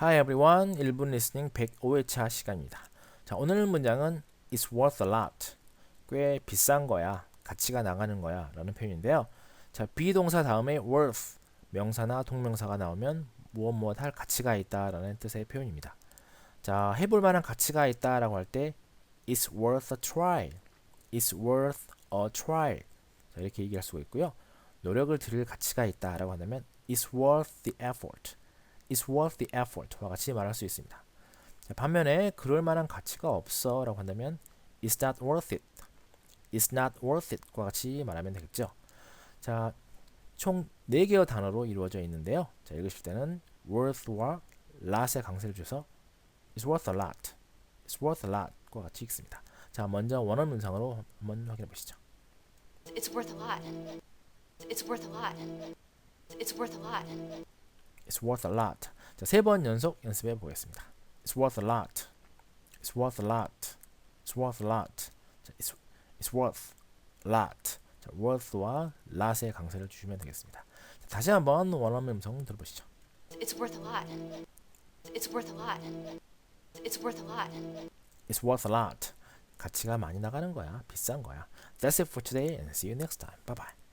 Hi everyone. 1분 리스닝 105회차 시간입니다. 자, 오늘 문장은 It's worth a lot. 꽤 비싼 거야. 가치가 나가는 거야. 라는 표현인데요. 자, 비동사 다음에 worth, 명사나 동명사가 나오면 무엇 무엇 할 가치가 있다. 라는 뜻의 표현입니다. 자, 해볼 만한 가치가 있다. 라고 할 때 It's worth a try. It's worth a try. 자, 이렇게 얘기할 수가 있고요. 노력을 들일 가치가 있다. 라고 한다면 It's worth the effort. Is worth the effort와 같이 말할 수 있습니다. 자, 반면에 그럴 만한 가치가 없어라고 한다면 is not worth it, is not worth it과 같이 말하면 되겠죠. 자, 총 4개의 단어로 이루어져 있는데요. 자, 읽으실 때는 worth와 lot의 강세를 줘서 is worth a lot, is worth a lot과 같이 읽습니다. 자, 먼저 원어 문상으로 한번 확인해 보시죠. It's worth a lot. It's worth a lot. It's worth a lot. It's worth a lot. 자, 세 번 연속 연습해 보겠습니다. It's worth a lot. It's worth a lot. It's worth a lot. 자, it's, it's worth a lot. 자, worth와 lot의 강세를 주시면 되겠습니다. 자, 다시 한번 원어민 음성 들어보시죠. It's worth a lot. It's worth a lot. It's worth a lot. It's worth a lot. 가치가 많이 나가는 거야. 비싼 거야. That's it for today and see you next time. Bye bye.